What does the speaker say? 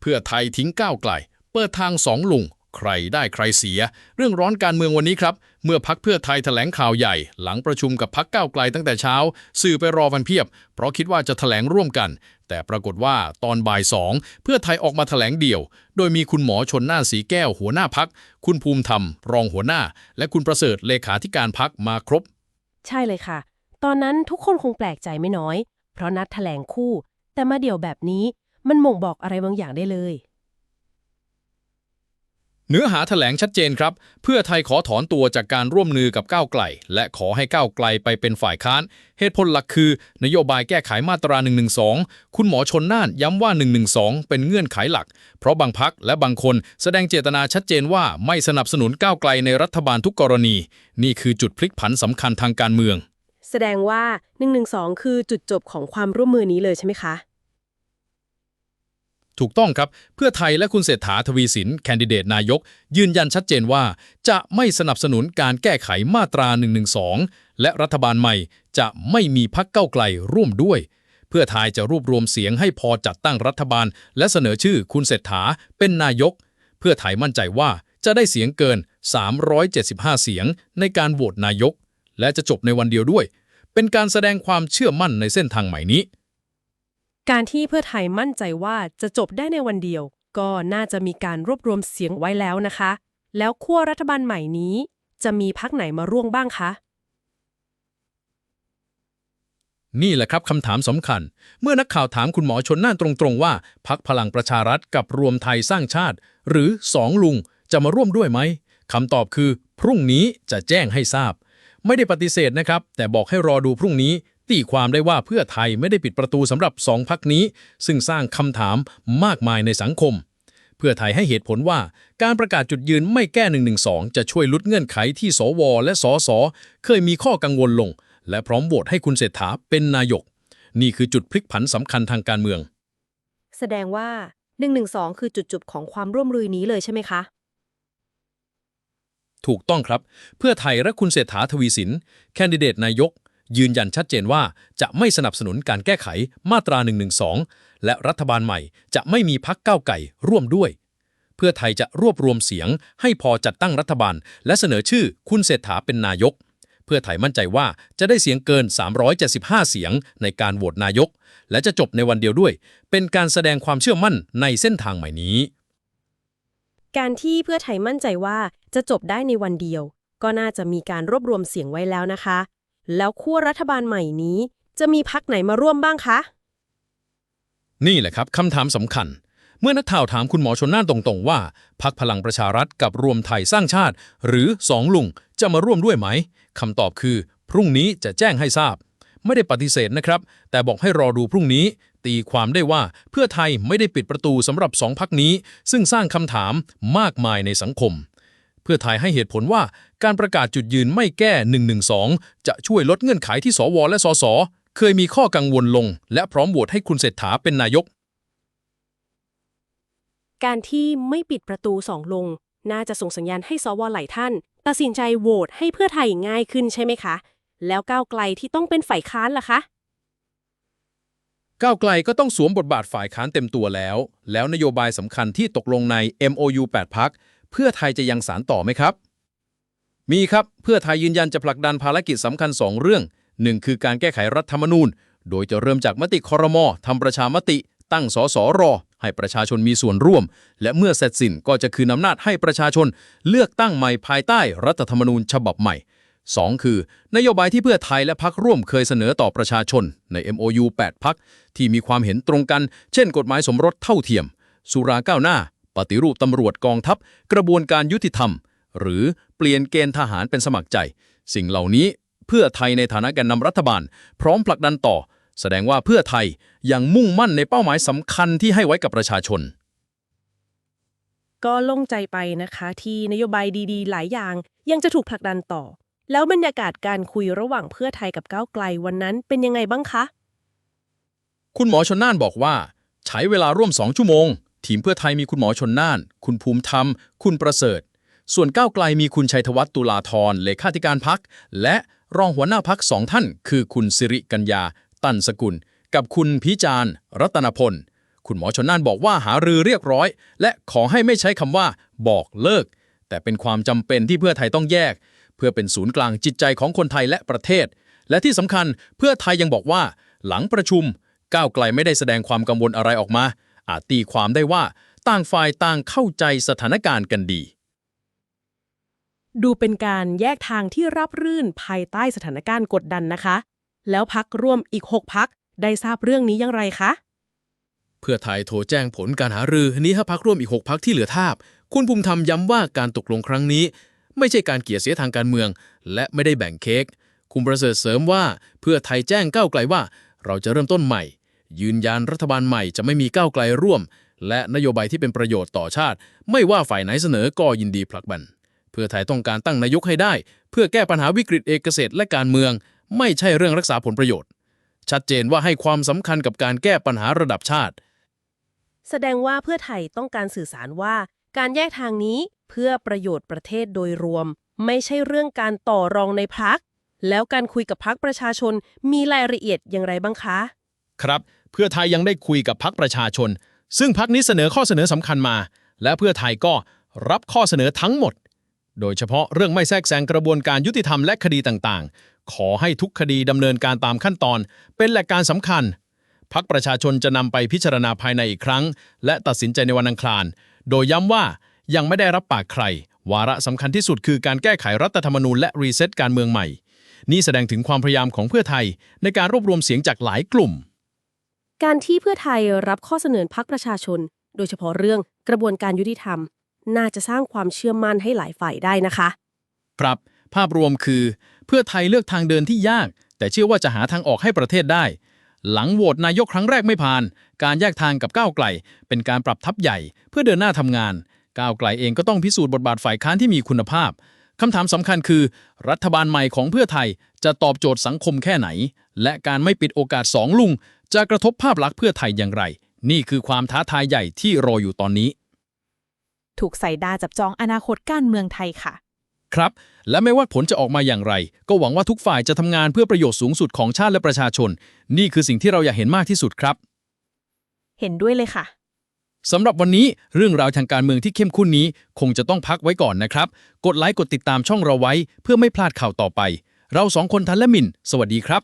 เพื่อไทยทิ้งก้าวไกล เปิดทางสองลุง ใครได้ใครเสีย เรื่องร้อนการเมืองวันนี้ครับ เมื่อพักเพื่อไทยแถลงข่าวใหญ่ หลังประชุมกับพักก้าวไกลตั้งแต่เช้า สื่อไปรอวันเพียบ เพราะคิดว่าจะแถลงร่วมกัน แต่ปรากฏว่าตอนบ่ายสองเพื่อไทยออกมาแถลงเดี่ยว โดยมีคุณหมอชนน่านสีแก้วหัวหน้าพัก คุณภูมิธรรม รองหัวหน้า และคุณประเสริฐเลขาธิการพักมาครบ ใช่เลยค่ะ ตอนนั้นทุกคนคงแปลกใจไม่น้อย เพราะนัดแถลงคู่ แต่มาเดี่ยวแบบนี้ มันม่งบอกอะไรบางอย่างได้เลย เนื้อหาแถลงชัดเจนครับ เพื่อไทยขอถอนตัวจากการร่วมมือกับก้าวไกล และขอให้ก้าวไกลไปเป็นฝ่ายค้าน เหตุผลหลักคือ นโยบายแก้ไขมาตรา 112 คุณหมอชนน่านย้ำว่า 112 เป็นเงื่อนไขหลัก เพราะบางพักและบางคนแสดงเจตนาชัดเจนว่าไม่สนับสนุนก้าวไกลในรัฐบาลทุกกรณี นี่คือจุดพลิกผันสำคัญทางการเมือง แสดงว่า 112 คือจุดจบของความร่วมมือนี้เลยใช่ไหมคะ ถูกต้องครับ เพื่อไทยและคุณเศรษฐาทวีสิน แคนดิเดตนายก ยืนยันชัดเจนว่า จะไม่สนับสนุนการแก้ไขมาตรา 112 และรัฐบาลใหม่จะไม่มีพักเก้าไกลร่วมด้วย เพื่อไทยจะรวบรวมเสียงให้พอจัดตั้งรัฐบาล และเสนอชื่อคุณเศรษฐาเป็นนายก เพื่อไทยมั่นใจว่าจะได้เสียงเกิน 375 เสียงในการโหวตนายก และจะจบในวันเดียวด้วย เป็นการแสดงความเชื่อมั่นในเส้นทางใหม่นี้ การที่เพื่อไทยมั่นใจว่าจะจบได้ในวันเดียว ก็น่าจะมีการรวบรวมเสียงไว้แล้วนะคะ แล้วขั้วรัฐบาลใหม่นี้ จะมีพักไหนมาร่วมบ้างคะ นี่แหละครับคำถามสำคัญ เมื่อนักข่าวถามคุณหมอชนน่านตรงๆว่า พักพลังประชารัฐกับรวมไทยสร้างชาติ หรือสองลุงจะมาร่วมด้วยไหมคำตอบคือ พรุ่งนี้จะแจ้งให้ทราบ ไม่ได้ปฏิเสธนะครับ แต่บอกให้รอดูพรุ่งนี้ ตีความได้ว่าเพื่อไทยไม่ได้ปิดประตูสำหรับสองพักนี้ ซึ่งสร้างคำถามมากมายในสังคม เพื่อไทยให้เหตุผลว่า การประกาศจุดยืนไม่แก้112จะช่วยลดเงื่อนไขที่สวและสสเคยมีข้อกังวลลง และพร้อมโหวตให้คุณเศรษฐาเป็นนายก นี่คือจุดพลิกผันสำคัญทางการเมือง แสดงว่า112คือจุดจบของความร่วมมือนี้เลยใช่ไหมคะถูกต้องครับ เพื่อไทยและคุณเศรษฐาทวีสิน แคนดิเดตนายก ยืนยันชัดเจนว่าจะไม่สนับสนุนการแก้ไขมาตรา 112 และรัฐบาลใหม่จะไม่มีพักก้าวไก่ร่วมด้วย เพื่อไทยจะรวบรวมเสียง ให้พอจัดตั้งรัฐบาล และเสนอชื่อคุณเศรษฐาเป็นนายก เพื่อไทยมั่นใจว่าจะได้เสียงเกิน 375 เสียงในการโหวตนายก และจะจบในวันเดียวด้วย เป็นการแสดงความเชื่อมั่นในเส้นทางใหม่นี้ การที่เพื่อไทยมั่นใจว่าจะจบได้ในวันเดียว ก็น่าจะมีการรวบรวมเสียงไว้แล้วนะคะ แล้วขั้วรัฐบาลใหม่นี้ จะมีพักไหนมาร่วมบ้างคะ นี่แหละครับคำถามสำคัญ เมื่อนักข่าวถามคุณหมอชนน่านตรงๆ ว่าพักพลังประชารัฐกับรวมไทยสร้างชาติ หรือสองลุงจะมาร่วมด้วยไหมคำตอบคือ พรุ่งนี้จะแจ้งให้ทราบ ไม่ได้ปฏิเสธนะครับ แต่บอกให้รอดูพรุ่งนี้ ตีความได้ว่าเพื่อไทยไม่ได้ปิดประตูสำหรับสองพักนี้ ซึ่งสร้างคำถามมากมายในสังคม พื่อไทยให้เหตุผลว่าการประกาศจุดยืนไม่แก้ 112 จะช่วยลดเงื่อนไขที่สวและสส เคยมีข้อกังวลลง และพร้อมโหวตให้คุณเศรษฐาเป็นนายก การที่ไม่ปิดประตูสองลง น่าจะส่งสัญญาณให้สวหลายท่าน ตัดสินใจโหวตให้เพื่อไทยง่ายขึ้นใช่ไหมคะ แล้วก้าวไกลที่ต้องเป็นฝ่ายค้านล่ะคะก้าวไกลก็ต้องสวมบทบาทฝ่ายค้านเต็มตัวแล้ว แล้วนโยบายสำคัญที่ตกลงใน MOU 8 พัก เพื่อไทยจะยังสารต่อไหมครับ มีครับ เพื่อไทยยืนยันจะผลักดันภารกิจสำคัญ 2 เรื่อง 1 คือการแก้ไขรัฐธรรมนูญ โดยจะเริ่มจากมติคอรมอทำประชามติ ตั้งสสรอ ให้ประชาชนมีส่วนร่วม และเมื่อเสร็จสิ้นก็จะคืนอำนาจให้ประชาชน เลือกตั้งใหม่ภายใต้รัฐธรรมนูญฉบับใหม่ 2 คือนโยบายที่เพื่อไทยและพักร่วมเคยเสนอต่อประชาชน ใน MOU 8 พักที่มีความเห็นตรงกัน เช่น กฎหมายสมรสเท่าเทียม สุราก้าวหน้า ปฏิรูปตำรวจกองทัพ กระบวนการยุติธรรม หรือเปลี่ยนเกณฑ์ทหารเป็นสมัครใจ สิ่งเหล่านี้เพื่อไทยในฐานะแกนนำรัฐบาล พร้อมผลักดันต่อ แสดงว่าเพื่อไทยยังมุ่งมั่นในเป้าหมายสำคัญที่ให้ไว้กับประชาชน ก็โล่งใจไปนะคะที่นโยบายดีๆ หลายอย่างยังจะถูกผลักดันต่อ แล้วบรรยากาศการคุยระหว่างเพื่อไทยกับก้าวไกลวันนั้นเป็นยังไงบ้างคะ คุณหมอชนน่านบอกว่า ใช้เวลาร่วม2ชั่วโมง ทีมเพื่อไทยมีคุณหมอชนน่าน คุณภูมิธรรม คุณประเสริฐ ส่วนก้าวไกลมีคุณชัยธวัฒน์ตุลาธรเลขาธิการพัก และรองหัวหน้าพักสองท่าน คือคุณสิริกัญญา ตันสกุล กับคุณพิจารณ์รัตนพลคุณคุณหมอชนน่านบอกว่าหารือเรียบร้อย และขอให้ไม่ใช้คำว่า บอกเลิก แต่เป็นความจำเป็นที่เพื่อไทยต้องแยก เพื่อเป็นศูนย์กลางจิตใจของคนไทยและประเทศ และที่สำคัญเพื่อไทยยังบอกว่า หลังประชุมก้าวไกลไม่ได้แสดงความกังวลอะไรออกมา อาจตีความได้ว่าต่างฝ่ายต่างเข้าใจสถานการณ์กันดี ดูเป็นการแยกทางที่รับรื่นภายใต้สถานการณ์กดดันนะคะ แล้วพักร่วมอีก 6 พักได้ทราบเรื่องนี้อย่างไรคะ เพื่อไทยโทรแจ้งผลการหารือนี้ให้พักร่วมอีก 6 พักที่เหลือทาบ คุณภูมิธรรมย้ำว่าการตกลงครั้งนี้ ไม่ใช่การเกลี่ยเสียทางการเมือง และไม่ได้แบ่งเค้กคุณประเสริฐเสริมว่าเพื่อไทยแจ้งก้าวไกลว่า เราจะเริ่มต้นใหม่ ยืนยันรัฐบาลใหม่จะไม่มีก้าวไกลร่วม และนโยบายที่เป็นประโยชน์ต่อชาติ ไม่ว่าฝ่ายไหนเสนอก็ยินดีผลักดัน เพื่อไทยต้องการตั้งนายกให้ได้ เพื่อแก้ปัญหาวิกฤตเอกเกษตรและการเมือง ไม่ใช่เรื่องรักษาผลประโยชน์ ชัดเจนว่าให้ความสำคัญกับการแก้ปัญหาระดับชาติ แสดงว่าเพื่อไทยต้องการสื่อสารว่า การแยกทางนี้เพื่อประโยชน์ประเทศโดยรวม ไม่ใช่เรื่องการต่อรองในพักแล้วการคุยกับพักประชาชนมีรายละเอียดอย่างไรบ้างคะ ครับ เพื่อไทยยังได้คุยกับพักประชาชน ซึ่งพักนี้เสนอข้อเสนอสำคัญมา และเพื่อไทยก็รับข้อเสนอทั้งหมด โดยเฉพาะเรื่องไม่แทรกแซงกระบวนการยุติธรรมและคดีต่างๆ ขอให้ทุกคดีดำเนินการตามขั้นตอน เป็นหลักการสำคัญพักประชาชนจะนำไปพิจารณาภายในอีกครั้ง และตัดสินใจในวันอังคาร โดยย้ำว่ายังไม่ได้รับปากใคร วาระสำคัญที่สุดคือการแก้ไขรัฐธรรมนูญและรีเซ็ตการเมืองใหม่ นี่แสดงถึงความพยายามของเพื่อไทยในการรวบรวมเสียงจากหลายกลุ่ม การที่เพื่อไทยรับข้อเสนอพักประชาชน โดยเฉพาะเรื่องกระบวนการยุติธรรม น่าจะสร้างความเชื่อมั่นให้หลายฝ่ายได้นะคะ ครับ ภาพรวมคือ เพื่อไทยเลือกทางเดินที่ยาก แต่เชื่อว่าจะหาทางออกให้ประเทศได้ หลังโหวตนายกครั้งแรกไม่ผ่าน การแยกทางกับก้าวไกล เป็นการปรับทับใหญ่ เพื่อเดินหน้าทำงาน ก้าวไกลเองก็ต้องพิสูจน์บทบาทฝ่ายค้านที่มีคุณภาพคำถามสำคัญคือ รัฐบาลใหม่ของเพื่อไทยจะตอบโจทย์สังคมแค่ไหน และการไม่ปิดโอกาสสองลุง จะกระทบภาพลักษณ์เพื่อไทยอย่างไร นี่คือความท้าทายใหญ่ที่รออยู่ตอนนี้ ถูกใส่ดาจับจองอนาคตการเมืองไทยค่ะ ครับ และไม่ว่าผลจะออกมาอย่างไร ก็หวังว่าทุกฝ่ายจะทำงานเพื่อประโยชน์สูงสุดของชาติและประชาชน นี่คือสิ่งที่เราอยากเห็นมากที่สุดครับ เห็นด้วยเลยค่ะสำหรับวันนี้เรื่องราวทางการเมืองที่เข้มข้นนี้ คงจะต้องพักไว้ก่อนนะครับ กดไลค์กดติดตามช่องเราไว้ เพื่อไม่พลาดข่าวต่อไป เราสองคนทันและมิน สวัสดีครับ